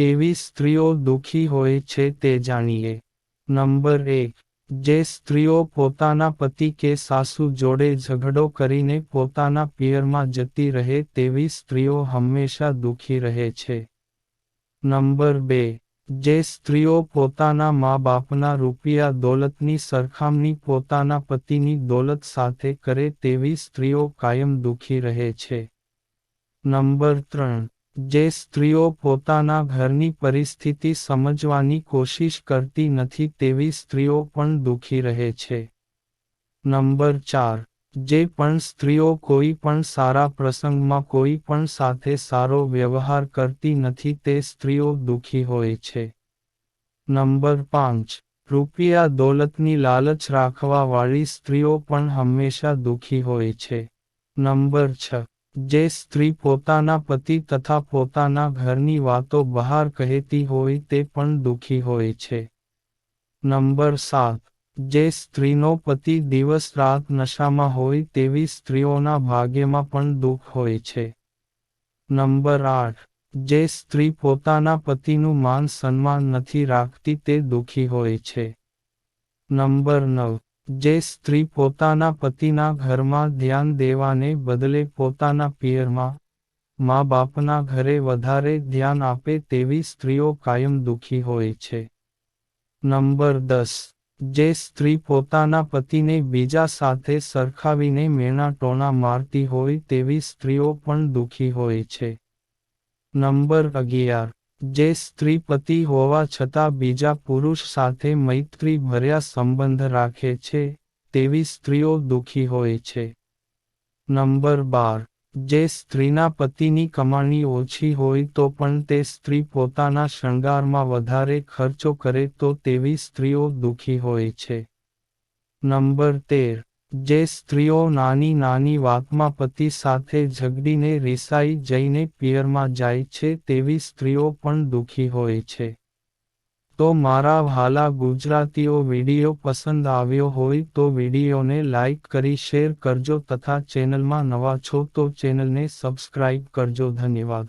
કેવી સ્ત્રીઓ દુઃખી હોય છે તે જાણીએ. નંબર એક, જે સ્ત્રીઓ પોતાના પતિ કે સાસુ જોડે ઝઘડો કરીને પોતાના પિયરમાં જતી રહે તેવી સ્ત્રીઓ હંમેશા દુઃખી રહે છે. નંબર બે, જે સ્ત્રીઓ પોતાના મા બાપના રૂપિયા દોલતની સરખામણી પોતાના પતિની દોલત સાથે કરે તેવી સ્ત્રીઓ કાયમ દુઃખી રહે છે. નંબર ત્રણ જે સ્ત્રીઓ પોતાના ઘરની પરિસ્થિતિ સમજવાની કોશિશ કરતી નથી તેવી સ્ત્રીઓ પણ દુઃખી રહે છે. નંબર ચાર. જે પણ સ્ત્રીઓ કોઈ પણ સારા પ્રસંગમાં કોઈ પણ સાથે સારો વ્યવહાર કરતી નથી તે સ્ત્રીઓ દુઃખી હોય છે. નંબર પાંચ. રૂપિયા દોલતની લાલચ રાખવાવાળી સ્ત્રીઓ પણ હંમેશા દુઃખી હોય છે. નંબર છ. જે સ્ત્રી પોતાના પતિ તથા પોતાના ઘરની વાતો બહાર કહેતી હોય તે પણ દુઃખી હોય છે. નંબર સાત. જે સ્ત્રીનો પતિ દિવસ રાત નશામાં હોય તેવી સ્ત્રીઓના ભાગ્યમાં પણ દુઃખ હોય છે. નંબર આઠ. જે સ્ત્રી પોતાના પતિનું માન સન્માન નથી રાખતી તે દુઃખી હોય છે. નંબર નવ. જે સ્ત્રી પોતાના પતિના ઘરમાં ધ્યાન દેવાને બદલે પોતાના પિયરમાં મા બાપના ઘરે વધારે ધ્યાન આપે તેવી સ્ત્રીઓ કાયમ દુઃખી હોય છે. નંબર દસ. જે સ્ત્રી પોતાના પતિને બીજા સાથે સરખાવીને મેણા ટોણા મારતી હોય તેવી સ્ત્રીઓ પણ દુઃખી હોય છે. નંબર અગિયાર. જે સ્ત્રી પતિ હોવા છતાં બીજા પુરુષ સાથે મૈત્રી ભર્યા સંબંધ રાખે છે, તેવી સ્ત્રીઓ દુઃખી હોય છે. નંબર બાર. જે સ્ત્રીના પતિની કમાણી ઓછી હોય તો પણ તે સ્ત્રી પોતાના શણગારમાં વધારે ખર્ચો કરે તો તેવી સ્ત્રીઓ દુઃખી હોય છે. નંબર તેર. જે સ્ત્રીઓ નાની નાની વાતમાં પતિ સાથે ઝઘડીને રિસાઈ જઈને પિયરમાં જાય છે તેવી સ્ત્રીઓ પણ દુઃખી હોય છે. તો મારા ભાલા ગુજરાતીઓ વીડિયો પસંદ આવ્યો હોય તો વિડીયોને લાઇક કરી શેર કરજો તથા ચેનલમાં નવા છો તો ચેનલને સબસ્ક્રાઇબ કરજો. ધન્યવાદ.